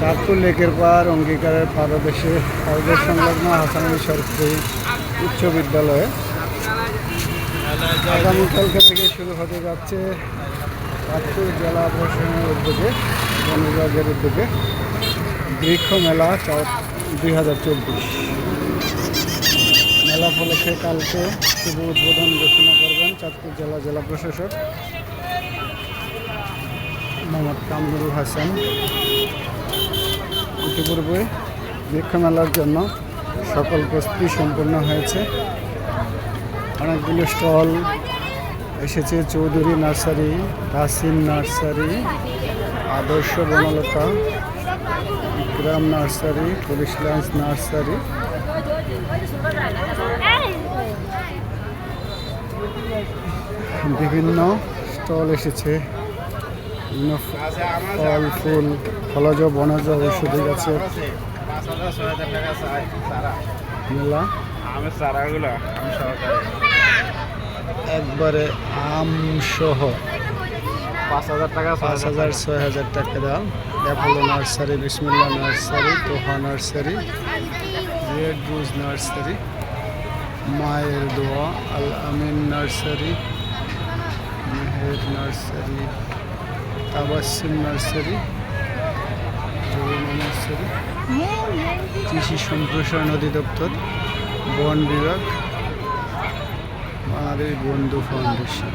চাঁদপুর লেকের পার অঙ্গীকারের পাদদেশে পাদদেশ সংলগ্ন হাসান সরকারি উচ্চ বিদ্যালয়ে। আগামীকালকে থেকে শুরু হতে যাচ্ছে চাঁদপুর জেলা প্রশাসনের উদ্যোগে বন বিভাগের উদ্যোগে বৃক্ষ মেলা দুই হাজার চব্বিশ। মেলা উপলক্ষে কালকে শুভ উদ্বোধন ঘোষণা করবেন চাঁদপুর জেলা জেলা প্রশাসক মোহাম্মদ কামরুল হাসান। ইতিপূর্বে বৃক্ষ মেলার জন্য সকল প্রস্তুতি সম্পন্ন হয়েছে। অনেকগুলো স্টল এসেছে, Chowdhury nursery Kasim nursery, Adarsha Banalata Gram nursery, police lines nursery. বিভিন্ন স্টল এসেছে। ফল ফুল ফলজ, বনজ, ঔষধি গাছের মেলা? একবারে আম সহ পাঁচ হাজার টাকা পাঁচ হাজার ছয় হাজার টাকা দাম Apollo nursery Bismillah nursery, Toha nursery, red rose nursery, মায়ের দোয়া, Al Amin nursery, Meher nursery. Tabassum nursery nursery কৃষি সম্প্রসারণ অধিদপ্তর বন বিভাগ বাংলাদেশ বন্ধু ফাউন্ডেশন।